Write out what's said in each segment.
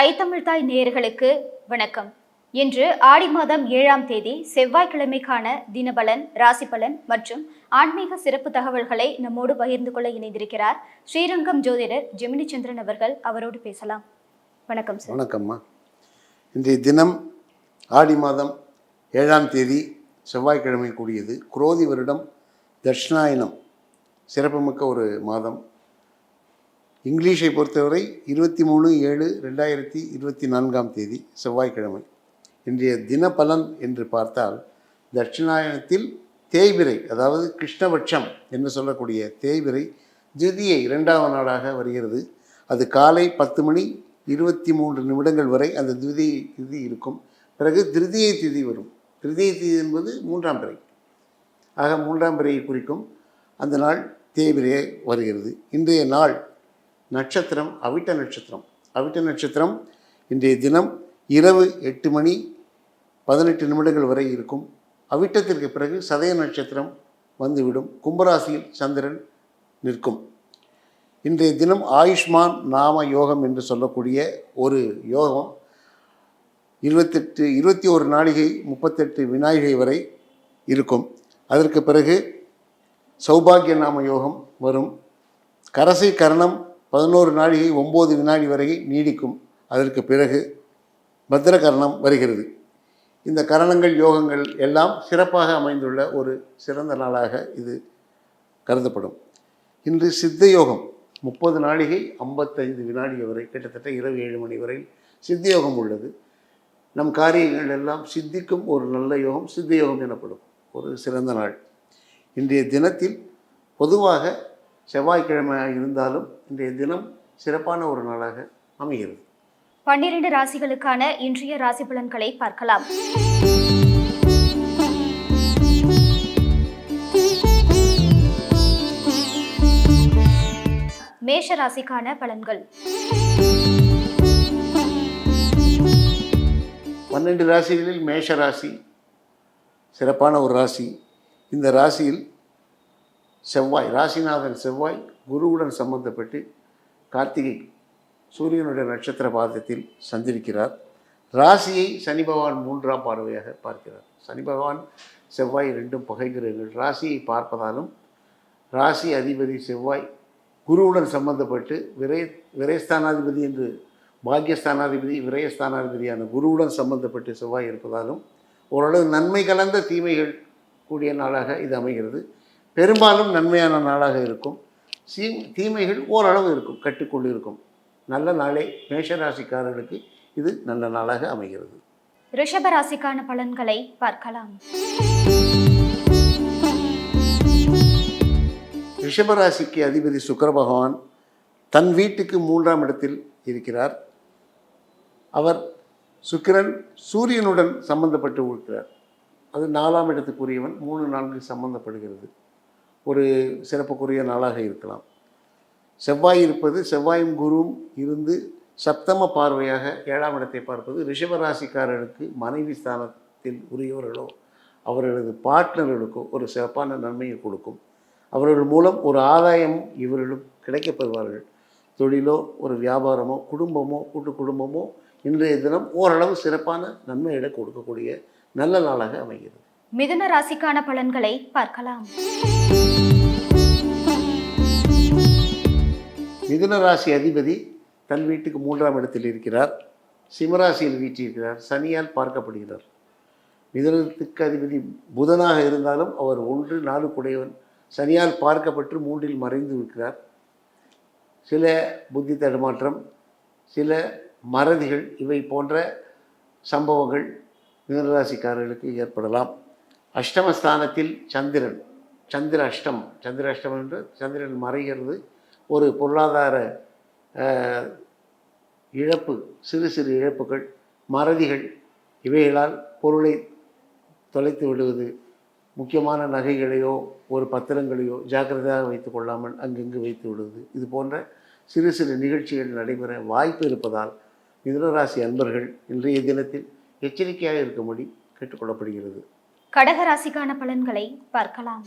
ஐத்தமிழ்தாய் நேயர்களுக்கு வணக்கம். இன்று ஆடி மாதம் ஏழாம் தேதி செவ்வாய்க்கிழமைக்கான தினபலன் ராசிபலன் மற்றும் ஆன்மீக சிறப்பு தகவல்களை நம்மோடு பகிர்ந்து கொள்ள இணைந்திருக்கிறார் ஸ்ரீரங்கம் ஜோதிடர் ஜெமினி சந்திரன் அவர்கள். அவரோடு பேசலாம். வணக்கம் சார். வணக்கம்மா. இன்றைய தினம் ஆடி மாதம் ஏழாம் தேதி செவ்வாய்க்கிழமை கூடியது குரோதி வருடம் தட்சிணாயனம் சிறப்புமிக்க ஒரு மாதம். இங்கிலீஷை பொறுத்தவரை இருபத்தி மூணு ஏழு ரெண்டாயிரத்தி இருபத்தி நான்காம் தேதி செவ்வாய்க்கிழமை. இன்றைய தினபலன் என்று பார்த்தால் தட்சிணாயனத்தில் தேய்பிரை அதாவது கிருஷ்ணபட்சம் என்று சொல்லக்கூடிய தேய்பிரை திருதியை இரண்டாவது நாளாக வருகிறது. அது காலை பத்து மணி இருபத்தி மூன்று நிமிடங்கள் வரை அந்த திதி திதி இருக்கும். பிறகு திருதியை திதி வரும். திருதியை திதி என்பது மூன்றாம் பிறை. ஆக மூன்றாம் பிறையை குறிக்கும் அந்த நாள் தேய்பிரையை வருகிறது. இன்றைய நாள் நட்சத்திரம் அவிட்ட நட்சத்திரம். அவிட்ட நட்சத்திரம் இன்றைய தினம் இரவு எட்டு மணி பதினெட்டு நிமிடங்கள் வரை இருக்கும். அவிட்டத்திற்கு பிறகு சதய நட்சத்திரம் வந்துவிடும். கும்பராசியில் சந்திரன் நிற்கும். இன்றைய தினம் ஆயுஷ்மான் நாம யோகம் என்று சொல்லக்கூடிய ஒரு யோகம். இருபத்தெட்டு இருபத்தி ஒரு நாளிகை முப்பத்தெட்டு விநாயகை வரை இருக்கும். அதற்கு பிறகு சௌபாகிய நாம யோகம் வரும். கரசை கரணம் பதினோரு நாழிகை ஒம்பது வினாடி வரை நீடிக்கும். அதற்கு பிறகு பத்திரகரணம் வருகிறது. இந்த கரணங்கள் யோகங்கள் எல்லாம் சிறப்பாக அமைந்துள்ள ஒரு சிறந்த நாளாக இது கருதப்படும். இன்று சித்த யோகம் முப்பது நாழிகை ஐம்பத்தைந்து வினாடி வரை கிட்டத்தட்ட இரவு ஏழு மணி வரை சித்த யோகம் உள்ளது. நம் காரியங்கள் எல்லாம் சித்திக்கும் ஒரு நல்ல யோகம் சித்த யோகம் எனப்படும் ஒரு சிறந்த நாள். இன்றைய தினத்தில் பொதுவாக செவ்வாய்க்கிழமையாக இருந்தாலும் இன்றைய தினம் சிறப்பான ஒரு நாளாக அமைகிறது. பன்னிரண்டு ராசிகளுக்கான இன்றைய ராசி பலன்களை பார்க்கலாம். மேஷ ராசிக்கான பலன்கள். பன்னெண்டு ராசிகளில் மேஷ ராசி சிறப்பான ஒரு ராசி. இந்த ராசியில் செவ்வாய் ராசிநாதன் செவ்வாய் குருவுடன் சம்பந்தப்பட்டு கார்த்திகை சூரியனுடைய நட்சத்திர பாதத்தில் சந்திருக்கிறார் ராசியை சனி பகவான் மூன்றாம் பார்வையாக பார்க்கிறார். சனி பகவான் செவ்வாய் ரெண்டும் பகைகிறர்கள் ராசியை பார்ப்பதாலும் ராசி அதிபதி செவ்வாய் குருவுடன் சம்பந்தப்பட்டு விரை விரயஸ்தானாதிபதி என்று பாக்கியஸ்தானாதிபதி விரயஸ்தானாதிபதியான குருவுடன் சம்பந்தப்பட்டு செவ்வாய் இருப்பதாலும் ஓரளவு நன்மை கலந்த தீமைகள் கூடிய நாளாக இது அமைகிறது. பெரும்பாலும் நன்மையான நாளாக இருக்கும். சீ தீமைகள் ஓரளவு இருக்கும் கட்டுக்குள் இருக்கும் நல்ல நாளே மேஷராசிக்காரர்களுக்கு இது நல்ல நாளாக அமைகிறது. ரிஷப ராசிக்கான பலன்களை பார்க்கலாம். ரிஷபராசிக்கு அதிபதி சுக்கிர பகவான் தன் வீட்டுக்கு மூன்றாம் இடத்தில் இருக்கிறார். அவர் சுக்கிரன் சூரியனுடன் சம்பந்தப்பட்டு இருக்கிறார். அது நாலாம் இடத்துக்குரியவன் மூணு நான்கு சம்பந்தப்படுகிறது. ஒரு சிறப்புக்குரிய நாளாக இருக்கலாம். செவ்வாய் இருப்பது செவ்வாயும் குருவும் இருந்து சப்தம பார்வையாக ஏழாம் இடத்தை பார்ப்பது ரிஷபராசிக்காரர்களுக்கு மனைவி ஸ்தானத்தில் உரியவர்களோ அவர்களது பார்ட்னர்களுக்கோ ஒரு சிறப்பான நன்மையை கொடுக்கும். அவர்கள் மூலம் ஒரு ஆதாயம் இவர்களும் கிடைக்கப்படுவார்கள் தொழிலோ ஒரு வியாபாரமோ குடும்பமோ கூட்டு குடும்பமோ இன்றைய தினம் ஓரளவு சிறப்பான நன்மைகளை கொடுக்கக்கூடிய நல்ல நாளாக அமைகிறது. மிதுன ராசிக்கான பலன்களை பார்க்கலாம். மிதுன ராசி அதிபதி தன் வீட்டுக்கு மூன்றாம் இடத்தில் இருக்கிறார். சிம்மராசியில் வீற்றிருக்கிறார். சனியால் பார்க்கப்படுகிறார். மிதுனத்துக்கு அதிபதி புதனாக இருந்தாலும் அவர் ஒன்று நாலு குடையவன் சனியால் பார்க்கப்பட்டு மூன்றில் மறைந்து இருக்கிறார். சில புத்தி தடுமாற்றம் சில மறதிகள் இவை போன்ற சம்பவங்கள் மிதனராசிக்காரர்களுக்கு ஏற்படலாம். அஷ்டமஸ்தானத்தில் சந்திரன். சந்திர அஷ்டம் சந்திர அஷ்டம் என்று சந்திரன் மறைகிறது. ஒரு பொருளாதார இழப்பு சிறு சிறு இழப்புகள் மறதிகள் இவைகளால் பொருளை தொலைத்து விடுவது முக்கியமான நகைகளையோ ஒரு பத்திரங்களையோ ஜாக்கிரதையாக வைத்து கொள்ளாமல் அங்கங்கு வைத்து விடுவது இது போன்ற சிறு சிறு நிகழ்ச்சிகள் நடைபெற வாய்ப்பு இருப்பதால் மிதுனராசி அன்பர்கள் இன்றைய தினத்தில் எச்சரிக்கையாக இருக்கும்படி கேட்டுக்கொள்ளப்படுகிறது கடகராசிக்கான பலன்களை பார்க்கலாம்.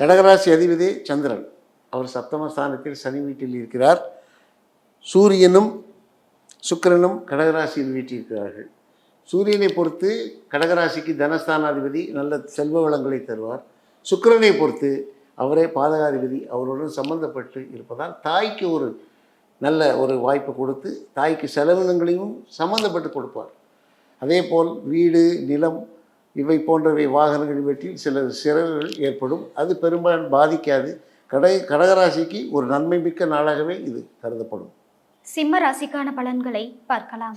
கடகராசி அதிபதி சந்திரன். அவர் சப்தமஸ்தானத்தில் சனி வீட்டில் இருக்கிறார். சூரியனும் சுக்கிரனும் கடகராசியில் வீட்டிருக்கிறார்கள் சூரியனை பொறுத்து கடகராசிக்கு தனஸ்தானாதிபதி நல்ல செல்வ வளங்களை தருவார். சுக்கிரனை பொறுத்து அவரே பாதகாதிபதி அவருடன் சம்பந்தப்பட்டு இருப்பதால் தாய்க்கு ஒரு நல்ல ஒரு வாய்ப்பு கொடுத்து தாய்க்கு செலவினங்களையும் சம்பந்தப்பட்டு கொடுப்பார். அதே போல் வீடு நிலம் இவை போன்றவை வாகனங்கள் இவற்றில் சில சிறகுகள் ஏற்படும். அது பெரும்பாலும் பாதிக்காது. கடை கடகராசிக்கு ஒரு நன்மை மிக்க நாளாகவே இது கருதப்படும். சிம்ம ராசிக்கான பலன்களை பார்க்கலாம்.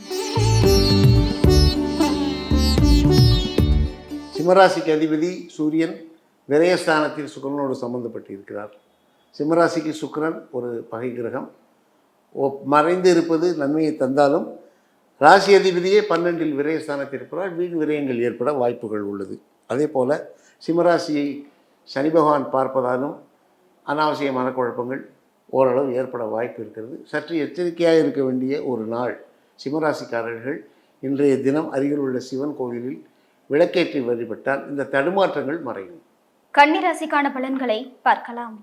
சிம்மராசிக்கு அதிபதி சூரியன் விரயஸ்தானத்தில் சுக்கிரனோடு சம்பந்தப்பட்டு இருக்கிறார் சிம்மராசிக்கு சுக்கிரன் ஒரு பகை கிரகம். மறைந்து இருப்பது நன்மையை தந்தாலும் ராசி அதிபதியே பன்னெண்டில் விரயஸ்தானத்தில் இருப்பதால் வீண் விரயங்கள் ஏற்பட வாய்ப்புகள் உள்ளது. அதே போல் சிம்மராசியை சனி பகவான் பார்ப்பதாலும் அனாவசியமான குழப்பங்கள் ஓரளவு ஏற்பட வாய்ப்பு இருக்கிறது. சற்று எச்சரிக்கையாக இருக்க வேண்டிய ஒரு நாள் சிம்மராசிக்காரர்கள். இன்றைய தினம் அருகில் உள்ள சிவன் கோவிலில் விளக்கேற்றி வழிபட்டால் இந்த தடுமாற்றங்கள் மறையும். கன்னிராசிக்கான பலன்களை பார்க்கலாம்.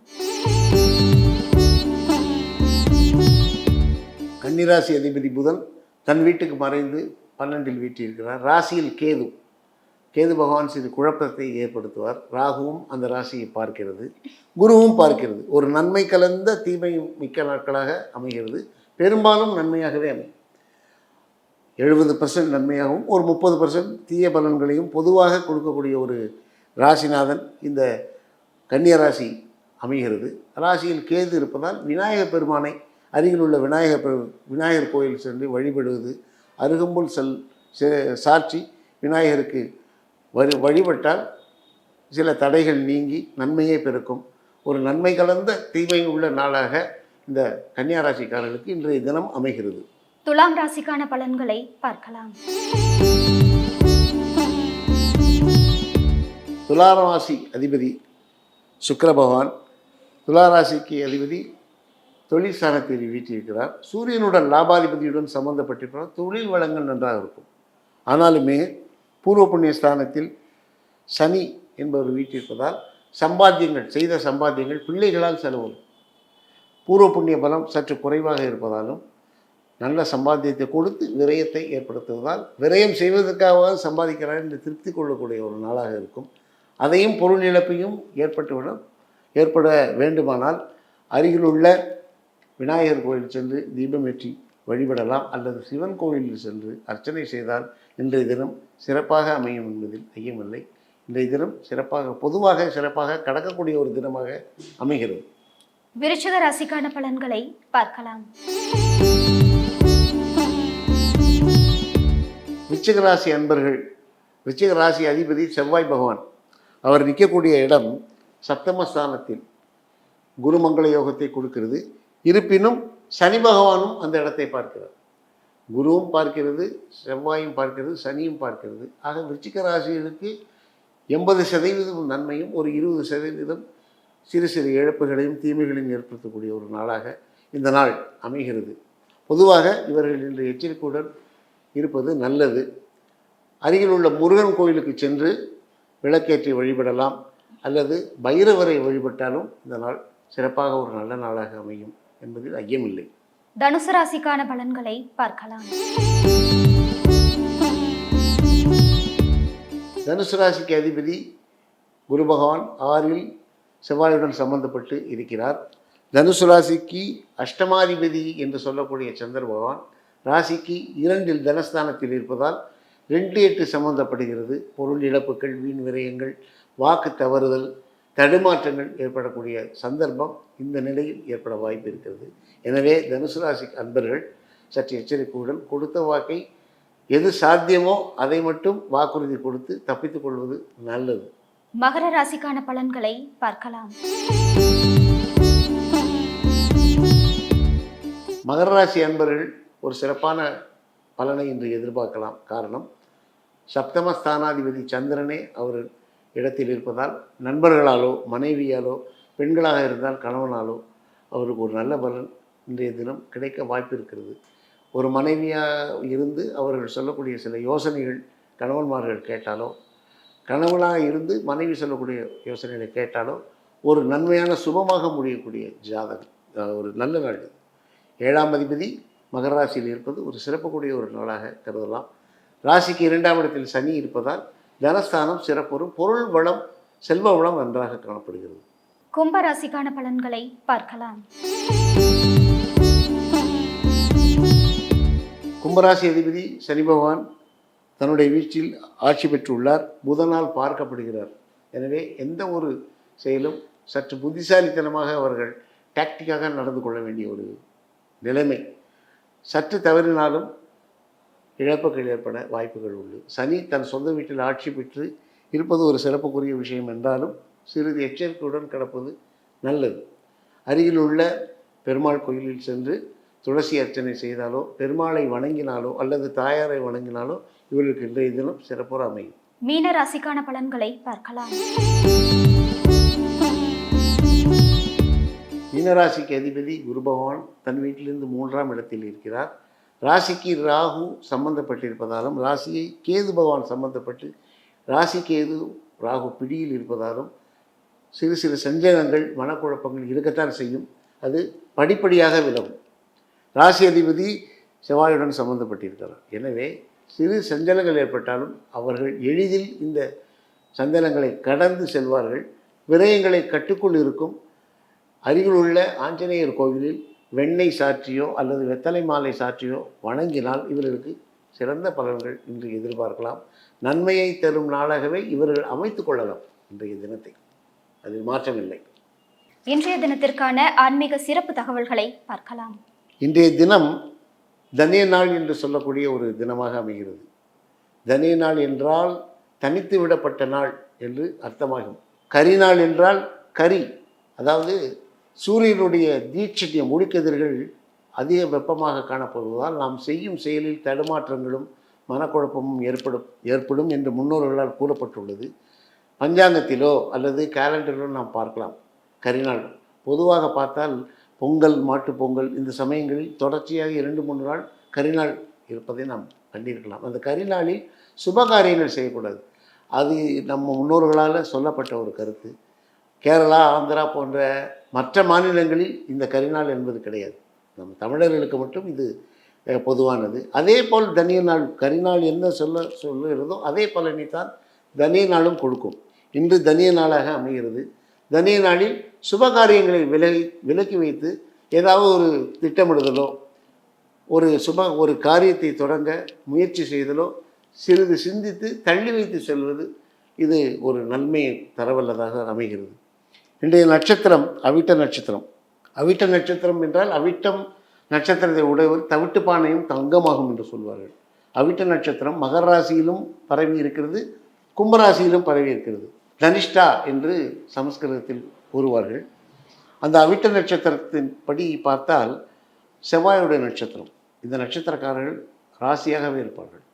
கன்னிராசி அதிபதி புதன் தன் வீட்டுக்கு மறைந்து பன்னெண்டில் வீட்டிருக்கிறார் ராசியில் கேது. கேது பகவான் சிறு குழப்பத்தை ஏற்படுத்துவார். ராகுவும் அந்த ராசியை பார்க்கிறது. குருவும் பார்க்கிறது. ஒரு நன்மை கலந்த தீமை மிக்க நாட்களாக அமைகிறது. பெரும்பாலும் நன்மையாகவே அமையும். எழுபது பர்சன்ட் நன்மையாகவும் ஒரு முப்பது பர்சன்ட் தீய பலன்களையும் பொதுவாக கொடுக்கக்கூடிய ஒரு ராசிநாதன் இந்த கன்னியராசி அமைகிறது. ராசியில் கேது இருப்பதால் விநாயகர் பெருமானை அருகில் உள்ள விநாயகர் விநாயகர் கோயில் சென்று வழிபடுவது அருகம்புல் செல் சே- சாட்சி விநாயகருக்கு வழி வழிபட்டால் சில தடைகள் நீங்கி நன்மையே பெருக்கும் ஒரு நன்மை கலந்த தீமை உள்ள நாளாக இந்த கன்னியா ராசிக்காரர்களுக்கு இன்றைய தினம் அமைகிறது. துலாம் ராசிக்கான பலன்களை பார்க்கலாம். துளாராசி அதிபதி சுக்கிர பகவான். துளாராசிக்கு அதிபதி தொழில் ஸ்தானத்தில் சூரியனுடன் லாபாதிபதியுடன் சம்பந்தப்பட்டிருக்கிறார். தொழில் வளங்கள் நன்றாக இருக்கும். ஆனாலுமே பூர்வ புண்ணிய ஸ்தானத்தில் சனி என்பவர் வீட்டிருப்பதால் சம்பாத்தியங்கள் செய்த சம்பாத்தியங்கள் பிள்ளைகளால் செலவு பூர்வ புண்ணிய பலம் சற்று குறைவாக இருப்பதாலும் நல்ல சம்பாத்தியத்தை கொடுத்து விரயத்தை ஏற்படுத்துவதால் விரயம் செய்வதற்காக சம்பாதிக்கிறார் என்று திருப்தி கொள்ளக்கூடிய ஒரு நாளாக இருக்கும். அதையும் பொருள் இழப்பையும் ஏற்பட்டுவிடும் ஏற்பட வேண்டுமானால் அருகிலுள்ள விநாயகர் கோயில் சென்று தீபமேற்றி வழிபடலாம் அல்லது சிவன் கோயிலில் சென்று அர்ச்சனை செய்தால் இன்றைய தினம் சிறப்பாக அமையும் என்பதில் ஐயமில்லை. இன்றைய தினம் சிறப்பாக பொதுவாக சிறப்பாக கடக்கக்கூடிய ஒரு தினமாக அமைகிறது. விருச்சிக ராசிக்கான பலன்களை பார்க்கலாம். விருச்சிக ராசி அன்பர்கள் விருச்சிக ராசி அதிபதி செவ்வாய் பகவான். அவர் நிற்கக்கூடிய இடம் சப்தமஸ்தானத்தில் குருமங்கள யோகத்தை கொடுக்கிறது. இருப்பினும் சனி பகவானும் அந்த இடத்தை பார்க்கிறார். குருவும் பார்க்கிறது செவ்வாயும் பார்க்கிறது சனியும் பார்க்கிறது. ஆக விருச்சிக ராசிகளுக்கு எண்பது சதவீதம் நன்மையும் ஒரு இருபது சதவீதம் சிறு சிறு இழப்புகளையும் தீமைகளையும் ஏற்படுத்தக்கூடிய ஒரு நாளாக இந்த நாள் அமைகிறது. பொதுவாக இவர்கள் இன்று எச்சரிக்கையுடன் இருப்பது நல்லது. அருகில் உள்ள முருகன் கோயிலுக்கு சென்று விளக்கேற்றி வழிபடலாம். அல்லது பைரவரை வழிபட்டாலும் இந்த நாள் சிறப்பாக ஒரு நல்ல நாளாக அமையும். என்பதில் ஐயமில்லை. தனுசு ராசிக்கான பலன்களை பார்க்கலாம். தனுசு ராசிக்கு அதிபதி குரு பகவான் ஆறில் செவ்வாயுடன் சம்பந்தப்பட்டு இருக்கிறார். தனுசு ராசிக்கு அஷ்டமாதிபதி என்று சொல்லக்கூடிய சந்திர பகவான் ராசிக்கு இரண்டில் தனஸ்தானத்தில் இருப்பதால் ரெண்டு எட்டு சம்பந்தப்படுகிறது. பொருள் இழப்புகள் வீண் விரயங்கள் வாக்கு தவறுதல் தடுமாற்றங்கள் ஏற்படக்கூடிய சந்தர்ப்பம் இந்த நிலையில் ஏற்பட வாய்ப்பு இருக்கிறது. எனவே தனுசு ராசி அன்பர்கள் சற்று எச்சரிக்கையுடன் கொடுத்த வாக்கை எது சாத்தியமோ அதை மட்டும் வாக்குறுதி கொடுத்து தப்பித்துக் கொள்வது நல்லது. மகர ராசிக்கான பலன்களை பார்க்கலாம். மகர ராசி அன்பர்கள் ஒரு சிறப்பான பலனை இன்று எதிர்பார்க்கலாம். காரணம் சப்தம ஸ்தானாதிபதி சந்திரனே அவர் இடத்தில் இருப்பதால் நண்பர்களாலோ மனைவியாலோ பெண்களாக இருந்தால் கணவனாலோ அவருக்கு ஒரு நல்ல பலன் இன்றைய தினம் கிடைக்க வாய்ப்பு இருக்கிறது. ஒரு மனைவியாக இருந்து அவர்கள் சொல்லக்கூடிய சில யோசனைகள் கணவன்மார்கள் கேட்டாலோ கணவனாக இருந்து மனைவி சொல்லக்கூடிய யோசனைகளை கேட்டாலோ ஒரு நன்மையான சுபமாக முடியக்கூடிய ஜாதகம். ஒரு நல்ல நாள் ஏழாம் அதிபதி மகர ராசியில் இருப்பது ஒரு சிறப்புக்கூடிய ஒரு நாளாக கருதலாம். ராசிக்கு இரண்டாம் இடத்தில் சனி இருப்பதால் தனஸ்தானம் சிறப்புறும் பொருள் வளம் செல்வ வளம் நன்றாக காணப்படுகிறது. கும்ப ராசிக்கான பலன்களை பார்க்கலாம். கும்பராசி அதிபதி சனி பகவான் தன்னுடைய வீச்சில் ஆட்சி பெற்றுள்ளார். புதனால் பார்க்கப்படுகிறார். எனவே எந்த ஒரு செயலும் சற்று புத்திசாலித்தனமாக அவர்கள் டாக்டிக்காக நடந்து கொள்ள வேண்டிய ஒரு நிலைமை. சற்று தவறினாலும் இழப்புகள் ஏற்பட வாய்ப்புகள் உண்டு. சனி தன் சொந்த வீட்டில் ஆட்சி பெற்று இருப்பது ஒரு சிறப்புக்குரிய விஷயம் என்றாலும் சிறிது எச்சரிக்கையுடன் கிடப்பது நல்லது. அருகில் உள்ள பெருமாள் கோயிலில் சென்று துளசி அர்ச்சனை செய்தாலோ பெருமாளை வணங்கினாலோ அல்லது தாயாரை வணங்கினாலோ இவர்களுக்கு இன்றைய தினம் சிறப்புற அமையும். மீன ராசிக்கான பலன்களை பார்க்கலாம். மீனராசிக்கு அதிபதி குரு பகவான் தன் வீட்டிலிருந்து மூன்றாம் இடத்தில் இருக்கிறார். ராசிக்கு ராகு சம்பந்தப்பட்டிருப்பதாலும் ராசியை கேது பகவான் சம்பந்தப்பட்டு ராசி கேது ராகு பிடியில் இருப்பதாலும் சிறு சிறு சஞ்சலங்கள் மனக்குழப்பங்கள் இருக்கத்தான் செய்யும். அது படிப்படியாக விலகும். ராசி அதிபதி செவ்வாயுடன் சம்பந்தப்பட்டிருக்கிறார். எனவே சிறு சஞ்சலங்கள் ஏற்பட்டாலும் அவர்கள் எளிதில் இந்த சஞ்சலங்களை கடந்து செல்வார்கள். விரயங்களை கட்டுக்குள் இருக்கும். அருகில் உள்ள ஆஞ்சநேயர் கோவிலில் வெண்ணெய் சாற்றியோ அல்லது வெத்தலை மாலை சாற்றியோ வணங்கினால் இவர்களுக்கு சிறந்த பலன்கள் இன்று எதிர்பார்க்கலாம். நன்மையை தரும் நாளாகவே இவர்கள் அமைத்துக் கொள்ளலாம் இன்றைய தினத்தை. அதில் மாற்றமில்லை. இன்றைய தினத்திற்கான ஆன்மீக சிறப்பு தகவல்களை பார்க்கலாம். இன்றைய தினம் தனிய நாள் என்று சொல்லக்கூடிய ஒரு தினமாக அமைகிறது. தனிய நாள் என்றால் தனித்து விடப்பட்ட நாள் என்று அர்த்தமாகும். கரிநாள் என்றால் கரி அதாவது சூரியனுடைய தீட்சட்டியம் ஒளிக்கதிர்கள் அதிக வெப்பமாக காணப்படுவதால் நாம் செய்யும் செயலில் தடுமாற்றங்களும் மனக்குழப்பமும் ஏற்படும் ஏற்படும் என்று முன்னோர்களால் கூறப்பட்டுள்ளது. பஞ்சாங்கத்திலோ அல்லது கேலண்டரிலோ நாம் பார்க்கலாம். கரிநாள். பொதுவாக பார்த்தால் பொங்கல் மாட்டு பொங்கல் இந்த சமயங்களில் தொடர்ச்சியாக இரண்டு மூன்று நாள் கரிநாள் இருப்பதை நாம் கண்டிருக்கலாம். அந்த கரிநாளில் சுபகாரியங்கள் செய்யக்கூடாது. அது நம்ம முன்னோர்களால் சொல்லப்பட்ட ஒரு கருத்து. கேரளா ஆந்திரா போன்ற மற்ற மாநிலங்களில் இந்த கரிநாள் என்பது கிடையாது. நம்ம தமிழர்களுக்கு மட்டும் இது பொதுவானது. அதே போல் தனிய நாள் கரிநாள் என்ன சொல்ல சொல்லுகிறதோ அதே பலனைத்தான் தனிய நாளும் கொடுக்கும். இன்று தனிய நாளாக அமைகிறது. தனிய நாளில் சுபகாரியங்களை விலகி விலக்கி வைத்து ஏதாவது ஒரு திட்டமிடுதலோ ஒரு சுப ஒரு காரியத்தை தொடங்க முயற்சி செய்தலோ சிறிது சிந்தித்து தள்ளி வைத்து செல்வது இது ஒரு நன்மையை தரவல்லதாக அமைகிறது. இன்றைய நட்சத்திரம் அவிட்ட நட்சத்திரம். அவிட்ட நட்சத்திரம் என்றால் அவிட்டம் நட்சத்திரத்தை உடையவர் தவிட்டு பானையும் தங்கமாகும் என்று சொல்வார்கள். அவிட்ட நட்சத்திரம் மகர ராசியிலும் பரவி இருக்கிறது கும்பராசியிலும் பரவி இருக்கிறது. தனிஷ்டா என்று சமஸ்கிருதத்தில் கூறுவார்கள். அந்த அவிட்ட நட்சத்திரத்தின் படி பார்த்தால் செவ்வாயுடைய நட்சத்திரம். இந்த நட்சத்திரக்காரர்கள் ராசியாகவே இருப்பார்கள்.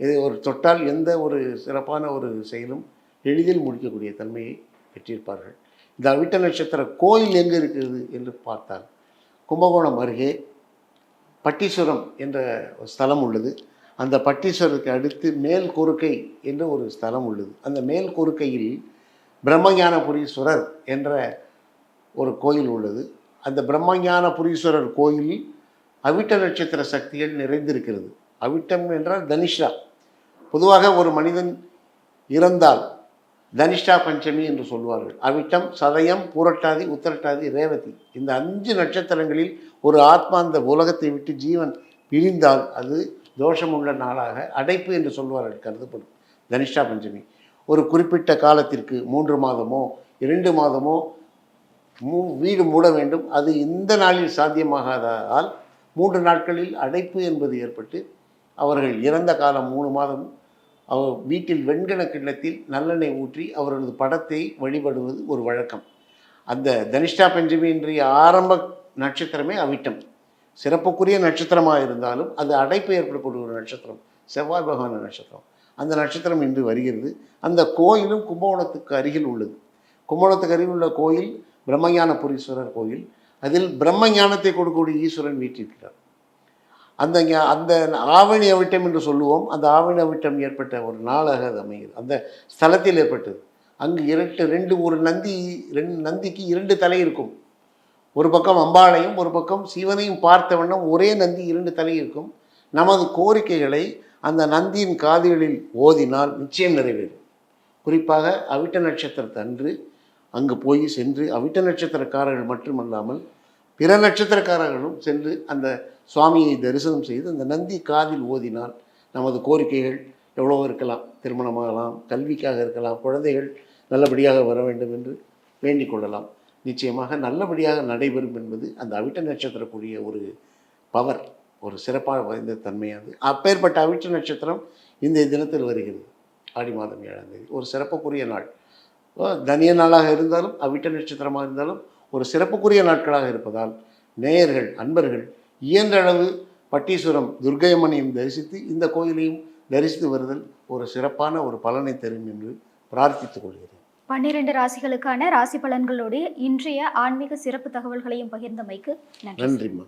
இதை ஒரு தொட்டால் எந்த ஒரு சிறப்பான ஒரு செயலும் எளிதில் முடிக்கக்கூடிய தன்மையை பெற்றிருப்பார்கள். இந்த விட்ட நட்சத்திர கோயில் எங்கே இருக்கிறது என்று பார்த்தால் கும்பகோணம் அருகே பட்டீஸ்வரம் என்ற ஒரு ஸ்தலம் உள்ளது. அந்த பட்டீஸ்வரத்துக்கு அடுத்து மேல் குறுக்கை என்ற ஒரு ஸ்தலம் உள்ளது. அந்த மேல் கொறுக்கையில் பிரம்மஞானபுரீஸ்வரர் என்ற ஒரு கோயில் உள்ளது. அந்த பிரம்மஞானபுரீஸ்வரர் கோயிலில் அவிட்ட நட்சத்திர சக்திகள் நிறைந்திருக்கிறது. அவிட்டம் என்றால் தனிஷா பொதுவாக ஒரு மனிதன் இறந்தால் தனிஷ்டா பஞ்சமி என்று சொல்வார்கள். அவிட்டம் சதயம் பூரட்டாதி உத்தரட்டாதி ரேவதி. இந்த அஞ்சு நட்சத்திரங்களில் ஒரு ஆத்மா அந்த உலகத்தை விட்டு ஜீவன் பிரிந்தால் அது தோஷமுள்ள நாளாக அடைப்பு என்று சொல்வார்கள் கருதப்படும். தனிஷ்டா பஞ்சமி. ஒரு குறிப்பிட்ட காலத்திற்கு மூன்று மாதமோ இரண்டு மாதமோ மூ வீடு மூட வேண்டும். அது இந்த நாளில் சாத்தியமாகாததால் மூன்று நாட்களில் அடைப்பு என்பது ஏற்பட்டு அவர்கள் இறந்த காலம் மூணு மாதம் அவர் வீட்டில் வெண்கல கிண்ணத்தில் நல்லெண்ணெய் ஊற்றி அவரது படத்தை வழிபடுவது ஒரு வழக்கம். அந்த தனிஷ்டா பஞ்சமி இன்றைய ஆரம்ப நட்சத்திரமே அவிட்டம். சிறப்புக்குரிய நட்சத்திரமாக இருந்தாலும் அது அடைப்பு ஏற்படக்கூடிய ஒரு நட்சத்திரம் செவ்வாய் பகவான நட்சத்திரம். அந்த நட்சத்திரம் இன்று வருகிறது. அந்த கோயிலும் கும்பகோணத்துக்கு அருகில் உள்ளது. கும்பகோணத்துக்கு அருகில் உள்ள கோயில் பிரம்மஞானபுரீஸ்வரர் கோயில். அதில் பிரம்ம ஞானத்தை கொடுக்கக்கூடிய ஈஸ்வரன் வீற்றிருக்கிறார். அந்த அந்த ஆவணி அவிட்டம் என்று சொல்லுவோம் அந்த ஆவணி அவிட்டம் ஏற்பட்ட ஒரு நாளாக அது அமைகிறது. அந்த ஸ்தலத்தில் ஏற்பட்டது. அங்கு இரண்டு ரெண்டு ஒரு நந்தி ரெண்டு நந்திக்கு இரண்டு தலை இருக்கும். ஒரு பக்கம் அம்பாளையும் ஒரு பக்கம் சிவனையும் பார்த்த வண்ணம் ஒரே நந்தி இரண்டு தலை இருக்கும். நமது கோரிக்கைகளை அந்த நந்தியின் காதுகளில் ஓதினால் நிச்சயம் நிறைவேறும். குறிப்பாக அவிட்ட நட்சத்திரத்தை அன்று அங்கு போய் சென்று அவிட்ட நட்சத்திரக்காரர்கள் மட்டுமல்லாமல் பிற நட்சத்திரக்காரர்களும் சென்று அந்த சுவாமியை தரிசனம் செய்து அந்த நந்தி காதில் ஓதினால் நமது கோரிக்கைகள் எவ்வளவோ இருக்கலாம். திருமணமாகலாம் கல்விக்காக இருக்கலாம் குழந்தைகள் நல்லபடியாக வர வேண்டும் என்று வேண்டிக் கொள்ளலாம். நிச்சயமாக நல்லபடியாக நடைபெறும் என்பது அந்த அவிட்ட நட்சத்திரக்கூடிய ஒரு பவர் ஒரு சிறப்பாக வாய்ந்த தன்மையானது. அப்பேற்பட்ட அவிட்ட நட்சத்திரம் இந்த தினத்தில் வருகிறது. ஆடி மாதம் ஏழாம் தேதி. ஒரு சிறப்புக்குரிய நாள். தனிய நாளாக இருந்தாலும் அவிட்ட நட்சத்திரமாக இருந்தாலும் ஒரு சிறப்புக்குரிய நாட்களாக இருப்பதால் நேயர்கள் அன்பர்கள் இயன்ற அளவு பட்டீஸ்வரம் துர்க்கையம்மனையும் தரிசித்து இந்த கோயிலையும் தரிசித்து வருதல் ஒரு சிறப்பான ஒரு பலனை தரும் என்று பிரார்த்தித்துக் கொள்கிறேன். பன்னிரண்டு ராசிகளுக்கான ராசி பலன்களோடு இன்றைய ஆன்மீக சிறப்பு தகவல்களையும் பகிர்ந்தமைக்கு நன்றி. நன்றிம்மா.